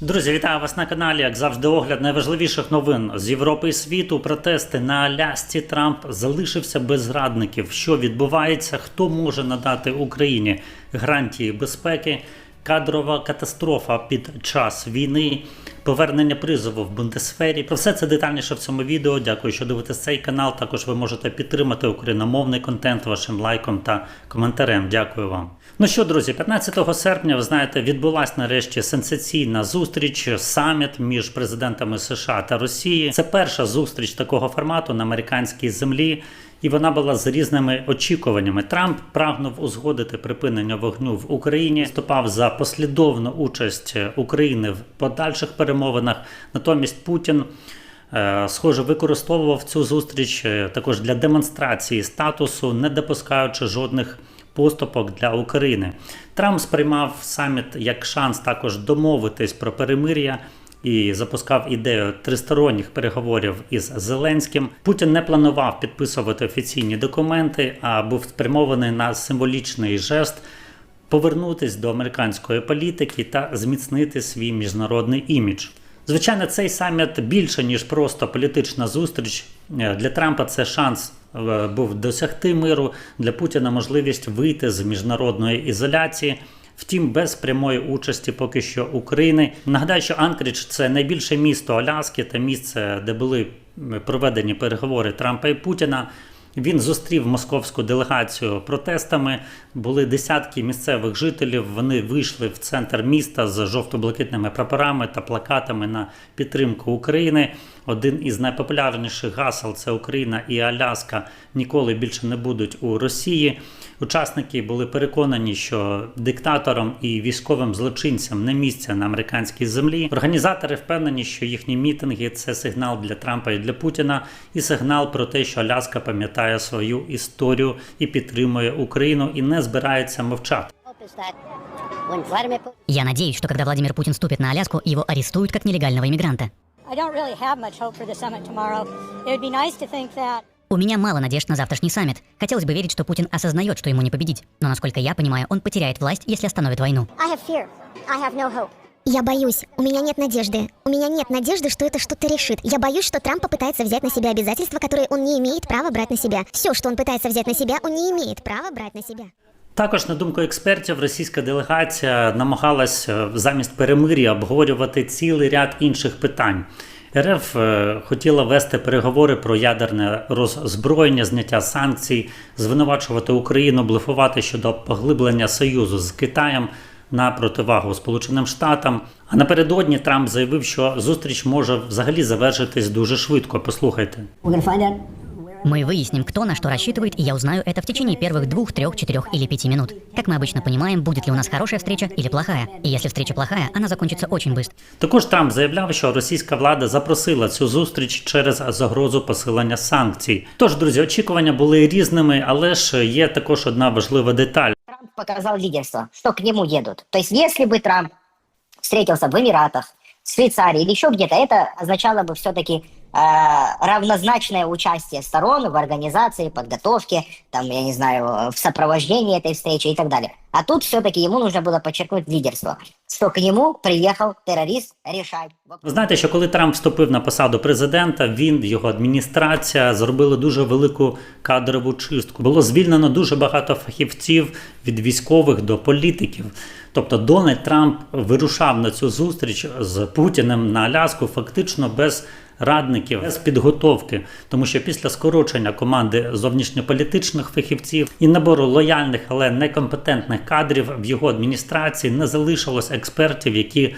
Друзі, вітаю вас на каналі. Як завжди, огляд найважливіших новин з Європи і світу. Протести на Алясці Трамп залишився без зрадників. Що відбувається? Хто може надати Україні гарантії безпеки? Кадрова катастрофа під час війни, повернення призову в Бундесфері. Про все це детальніше в цьому відео. Дякую, що дивитесь цей канал. Також ви можете підтримати україномовний контент вашим лайком та коментарем. Дякую вам. Ну що, друзі, 15 серпня, ви знаєте, відбулась нарешті сенсаційна зустріч, саміт між президентами США та Росії. Це перша зустріч такого формату на американській землі. І вона була з різними очікуваннями. Трамп прагнув узгодити припинення вогню в Україні, виступав за послідовну участь України в подальших перемовинах. Натомість Путін. Е, Схоже, використовував цю зустріч е, також для демонстрації статусу, не допускаючи жодних поступок для України. Трамп сприймав саміт як шанс також домовитись про перемир'я і запускав ідею тристоронніх переговорів із Зеленським. Путін не планував підписувати офіційні документи, а був спрямований на символічний жест повернутись до американської політики та зміцнити свій міжнародний імідж. Звичайно, цей саміт більше ніж просто політична зустріч. Е, Для Трампа це шанс е, був досягти миру, для Путіна можливість вийти з міжнародної ізоляції. Втім, без прямої участі поки що України. Нагадаю, що Анкрідж це найбільше місто Аляски та місце, де були проведені переговори Трампа і Путіна. Він зустрів московську делегацію протестами. Були десятки місцевих жителів. Вони вийшли в центр міста з жовто-блакитними прапорами та плакатами на підтримку України. Один із найпопулярніших гасел це Україна і Аляска ніколи більше не будуть у Росії. Учасники були переконані, що диктаторам і військовим злочинцям не місця на американській землі. Організатори впевнені, що їхні мітинги це сигнал для Трампа і для Путіна, і сигнал про те, що Аляска пам'ятає свою історію і підтримує Україну, і не збирається мовчати. Я надеюсь, что когда Владимир Путин ступит на Аляску, его арестуют как нелегального иммигранта. I don't really have much hope for the summit tomorrow. It would be nice to think that У меня мало надежд на завтрашний саммит. Хотелось бы верить, что Путин осознает, что ему не победить. Но, насколько я понимаю, он потеряет власть, если остановит войну. I have fear. I have no hope. Я боюсь. У меня нет надежды. У меня нет надежды, что это что-то решит. Я боюсь, что Трамп попытается взять на себя обязательства, которые он не имеет права брать на себя. Все, что он пытается взять на себя, он не имеет права брать на себя. Також, на думку експертів, російська делегація намагалась е, замість перемир'я обговорювати цілий ряд інших питань. РФ е, хотіла вести переговори про ядерне роззброєння, зняття санкцій, звинувачувати Україну, блефувати щодо поглиблення союзу з Китаєм на противагу Сполученим Штатам. А напередодні Трамп заявив, що зустріч може взагалі завершитись дуже швидко. Послухайте. We're going to find out Мы выясним, кто на что рассчитывает, и я узнаю это в течение первых двух, трех, четырех или пяти минут. Как мы обычно понимаем, будет ли у нас хорошая встреча или плохая. И если встреча плохая, она закончится очень быстро. Також Трамп заявляв, що російська влада запросила цю зустріч через загрозу посилення санкцій. Тож, друзі, очікування були різними, але ж є також одна важлива деталь. Трамп показал лидерство, что к нему едут. То есть, если бы Трамп встретился в Эмиратах, в Швейцарии или еще где-то, это означало бы все-таки равнозначное участие сторон в организации, подготовке, там, я не знаю, в сопровождении этой встречи и так далее. А тут все-таки ему нужно было подчеркнуть лидерство, что к нему приехал террорист решать. Ви знаєте, що коли Трамп вступив на посаду президента, він його адміністрація зробили дуже велику кадрову чистку. Було звільнено дуже багато фахівців від військових до політиків. Тобто Дональд Трамп вирушав на цю зустріч з Путіним на Аляску фактично без радників, з підготовки, тому що після скорочення команди зовнішньополітичних фахівців і набору лояльних, але некомпетентних кадрів в його адміністрації не залишилось експертів, які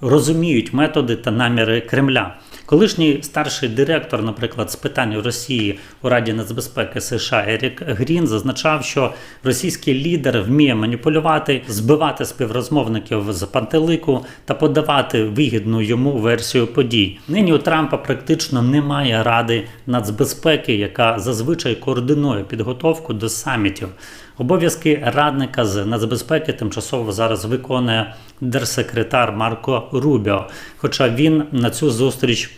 розуміють методи та наміри Кремля. Колишній старший директор, наприклад, з питань Росії у Раді нацбезпеки США Ерік Грін зазначав, що російський лідер вміє маніпулювати, збивати співрозмовників з пантелику та подавати вигідну йому версію подій. Нині у Трампа практично немає ради нацбезпеки, яка зазвичай координує підготовку до самітів. Обов'язки радника з нацбезпеки тимчасово зараз виконує держсекретар Марко Рубіо. Хоча він на цю зустріч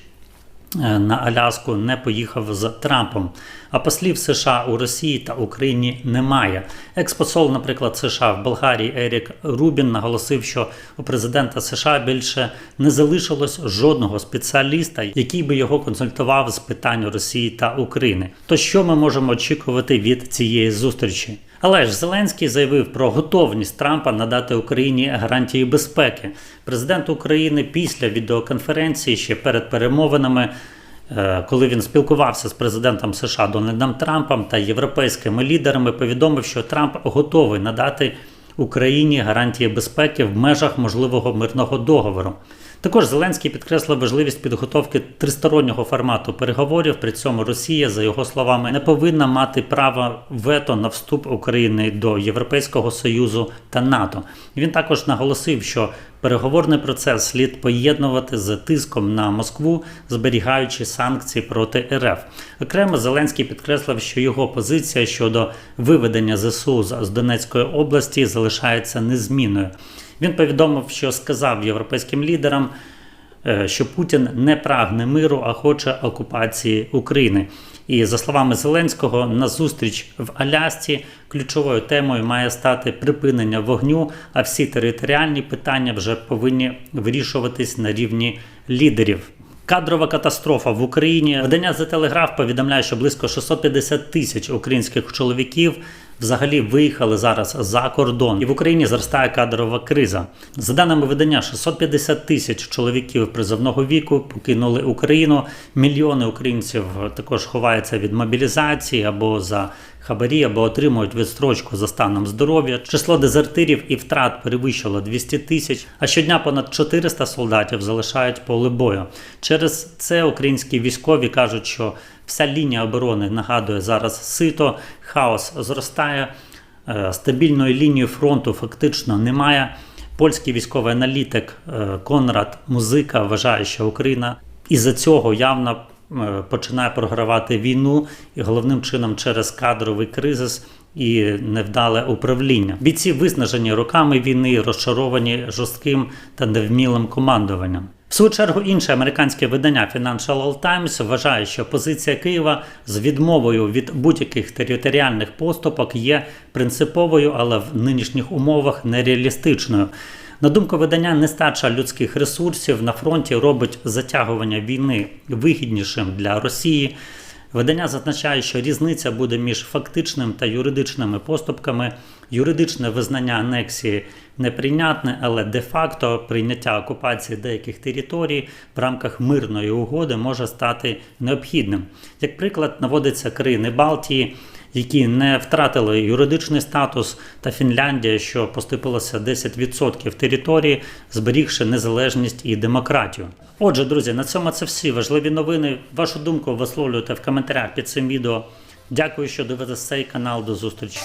е, на Аляску не поїхав з Трампом. А послів США у Росії та Україні немає. Експосол, наприклад, США в Болгарії Ерік Рубін наголосив, що у президента США більше не залишилось жодного спеціаліста, який би його консультував з питань Росії та України. То що ми можемо очікувати від цієї зустрічі? Але ж Зеленський заявив про готовність Трампа надати Україні гарантії безпеки. Президент України після відеоконференції ще перед перемовинами. Е, Коли він спілкувався з президентом США Дональдом Трампом та європейськими лідерами, повідомив, що Трамп готовий надати Україні гарантії безпеки в межах можливого мирного договору. Також Зеленський підкреслив важливість підготовки тристороннього формату переговорів. При цьому Росія, за його словами, не повинна мати права вето на вступ України до Європейського союзу та НАТО. Він також наголосив, що переговорний процес слід поєднувати з тиском на Москву, зберігаючи санкції проти РФ. Окремо Зеленський підкреслив, що його позиція щодо виведення ЗСУ з Донецької області залишається незмінною. Він повідомив, що сказав європейським лідерам, е, що Путін не прагне миру, а хоче окупації України. І за словами Зеленського, на зустріч в Алясці ключовою темою має стати припинення вогню, а всі територіальні питання вже повинні вирішуватись на рівні лідерів. Кадрова катастрофа в Україні. Видання The Telegraph повідомляє, що близько 650 тисяч українських чоловіків взагалі виїхали зараз за кордон, і в Україні зростає кадрова криза. За даними видання, 650 тисяч чоловіків призовного віку покинули Україну. Мільйони українців також ховаються від мобілізації або за хабарі, або отримують відстрочку за станом здоров'я. Число дезертирів і втрат перевищило 200 тисяч, а щодня понад 400 солдатів залишають поле бою. Через це українські військові кажуть, що вся лінія оборони нагадує зараз сито, хаос зростає, е, стабільної лінії фронту фактично немає. Польський військовий аналітик е, Конрад Музика вважає, що Україна із-за цього явно е, починає програвати війну, і головним чином через кадровий кризис і невдале управління. Бійці виснажені роками війни, розчаровані жорстким та невмілим командуванням. В свою чергу інше американське видання Financial Times вважає, що позиція Києва з відмовою від будь-яких територіальних поступок є принциповою, але в нинішніх умовах нереалістичною. На думку видання, нестача людських ресурсів на фронті робить затягування війни вигіднішим для Росії. Видання зазначає, що різниця буде між фактичним та юридичними поступками. Юридичне визнання анексії неприйнятне, але де-факто прийняття окупації деяких територій в рамках мирної угоди може стати необхідним. Як приклад, наводиться країни Балтії, які не втратили юридичний статус, та Фінляндія, що поступилося 10% території, зберігши незалежність і демократію. Отже, друзі, на цьому це всі важливі новини. Вашу думку висловлюйте в коментарях під цим відео. Дякую, що дивитесь цей канал. До зустрічі.